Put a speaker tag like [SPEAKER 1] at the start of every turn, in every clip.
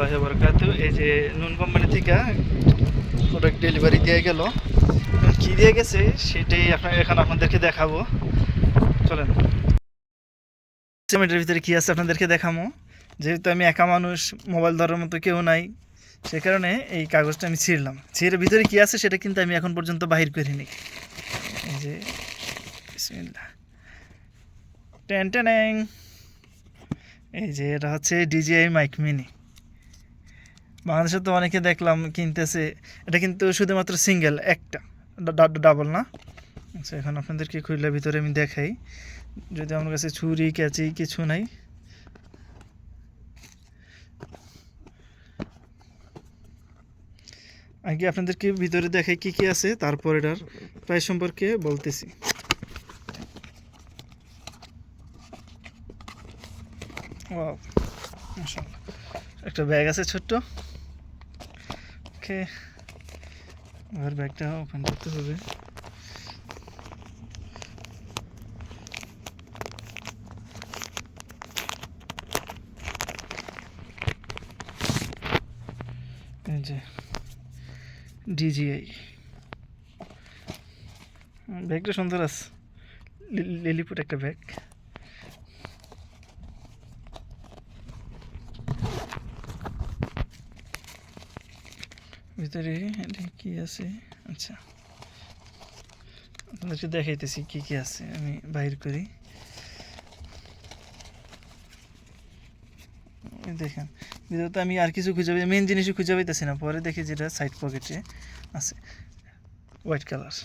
[SPEAKER 1] রহমতুল্লাহ বরকাত, এই যে নুন কোম্পানি থেকে প্রোডাক্ট ডেলিভারি দিয়ে গেল। কী দিয়ে গেছে সেটাই আপনার এখন আপনাদেরকে দেখাবো। চলেন। সিমেন্টের ভিতরে কী আছে আপনাদেরকে দেখাবো যেহেতু আমি একা মানুষ মোবাইল ধরার মতো কেউ নাই, সে কারণে এই কাগজটা আমি ছিঁড়লাম। ছিঁড়ে ভিতরে কী আছে সেটা কিন্তু আমি এখন পর্যন্ত বাহির করিনি। এই যে টেন টেন। এই যে, এটা হচ্ছে ডিজিআই মাইক মিনি বাংলাদেশে তো অনেকে দেখলাম কিনতেছে, এটা কিন্তু শুধুমাত্র সিঙ্গেল একটা ডাবল না। আচ্ছা এখন আপনাদেরকে খুললে ভিতরে আমি দেখাই। যদি আমার কাছে ছুরি, ক্যাচি কিছু নাই। আগে আপনাদেরকে ভিতরে দেখাই কি কি আছে, তারপর এটার প্রাইস সম্পর্কে বলতেছি। একটা ব্যাগ আছে ছোট্ট। ওকে এবার ব্যাগটা ওপেন করতে হবে। যে ডিজিআই ব্যাগটা সুন্দর আছে। লিলিপুট একটা ব্যাগ। ভিতরে কি আছে। আচ্ছা। আপনাদেরকে দেখাইতেছি কি কি আছে আমি বাইর করি। দেখেন ভিতরে তো আমি আর কিছু খুঁজে পাই মেন জিনিসই খুঁজে পাইতেছি না পরে দেখি যেটা সাইড পকেটে আছে। হোয়াইট কালার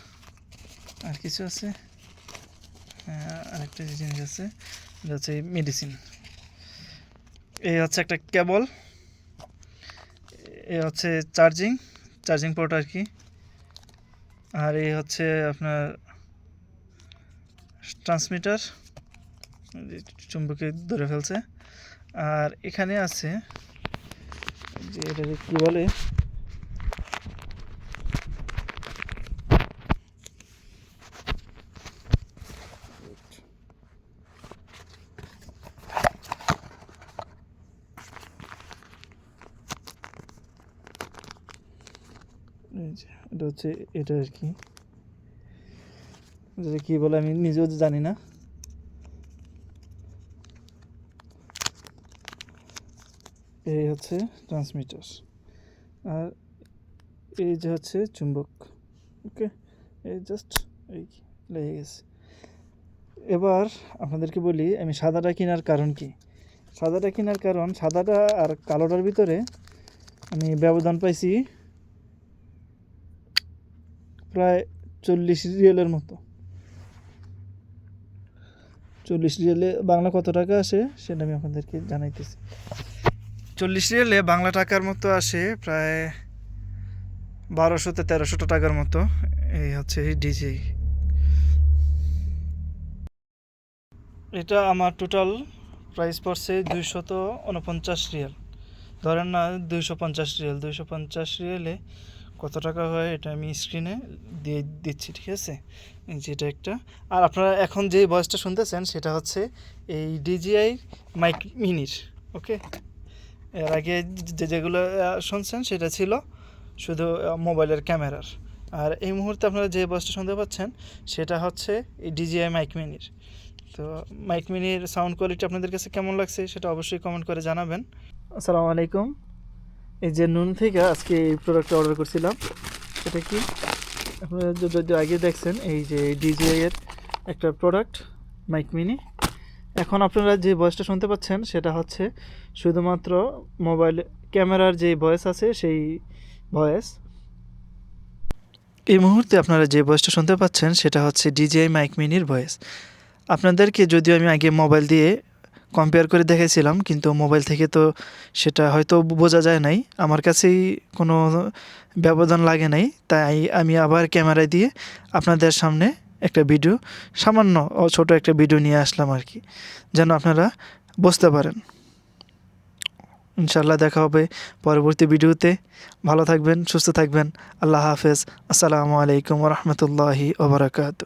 [SPEAKER 1] আর কিছু আছে? হ্যাঁ, আরেকটা জিনিস আছে এটা হচ্ছে মেডিসিন এই হচ্ছে একটা কেবল এ হচ্ছে চার্জিং চার্জিং পোর্ট আর কি। আর এই হচ্ছে আপনার ট্রান্সমিটার চুম্বকে ধরে ফেলছে। আর এখানে আছে যে এটা কি বলে? এটা হচ্ছে এটা আর কি। যেটা কি বলে আমি নিজেও জানি না। এই হচ্ছে ট্রান্সমিটার আর এই যে হচ্ছে চুম্বক। ওকে এই জাস্ট এই লেগে গেছে। এবার আপনাদেরকে বলি, আমি সাদাটা কেনার কারণ কি? সাদাটা কেনার কারণ, সাদাটা আর কালোটার ভিতরে আমি ব্যবধান পাইছি প্রায় চল্লিশ রিয়েলের মতো। চল্লিশ রিয়েলে বাংলা কত টাকা আসে সেটা আমি আপনাদেরকে জানাইতেছি। চল্লিশ রিয়েলে বাংলা টাকার মতো আসে প্রায় বারোশোতে তেরোশো টাকার মতো। এই হচ্ছে এই ডিজে এটা আমার টোটাল প্রাইস পড়ছে দুইশত উনপঞ্চাশ রিয়েল। ধরেন না দুইশো পঞ্চাশ রিয়েল। দুইশো পঞ্চাশ রিয়েলে কত টাকা হয় এটা আমি স্ক্রিনে দিয়ে দিচ্ছি, ঠিক আছে? যেটা একটা। আর আপনারা এখন যে ভয়েসটা শুনতেছেন, সেটা হচ্ছে এই ডিজিআই মাইক মিনির ওকে এর আগে যে যেগুলো শুনছেন, সেটা ছিল শুধু মোবাইলের ক্যামেরার আর এই মুহূর্তে আপনারা যে বয়সটা শুনতে পাচ্ছেন, সেটা হচ্ছে এই ডিজিআই মাইক মিনির তো মাইক মিনির সাউন্ড কোয়ালিটি আপনাদের কাছে কেমন লাগছে, সেটা অবশ্যই কমেন্ট করে জানাবেন। আসসালামু আলাইকুম। এই যে নুন থেকে আজকে এই প্রোডাক্টটা অর্ডার করছিলাম, এটা কি? আপনারা যদি আগে দেখছেন, এই যে ডিজিআই এর একটা প্রোডাক্ট মাইক মিনি এখন আপনারা যে ভয়েসটা শুনতে পাচ্ছেন, সেটা হচ্ছে শুধুমাত্র মোবাইল ক্যামেরার যে ভয়েস আছে, সেই ভয়েস এই মুহূর্তে আপনারা যে ভয়েসটা শুনতে পাচ্ছেন, সেটা হচ্ছে ডিজিআই মাইক মিনির ভয়েস আপনাদেরকে যদিও আমি আগে মোবাইল দিয়ে কম্পেয়ার করে দেখেছিলাম, কিন্তু মোবাইল থেকে তো সেটা হয়তো বোঝা যায় নাই। আমার কাছেই কোনো ব্যবধান লাগে নাই, তাই আমি আবার ক্যামেরা দিয়ে আপনাদের সামনে একটা ভিডিও সামান্য ছোট একটা ভিডিও নিয়ে আসলাম আর কি, যেন আপনারা বুঝতে পারেন। ইনশাল্লাহ দেখা হবে পরবর্তী ভিডিওতে ভালো থাকবেন, সুস্থ থাকবেন। আল্লাহ হাফেজ। আসসালামু আলাইকুম রহমতুল্লাহি ওবরাকাতু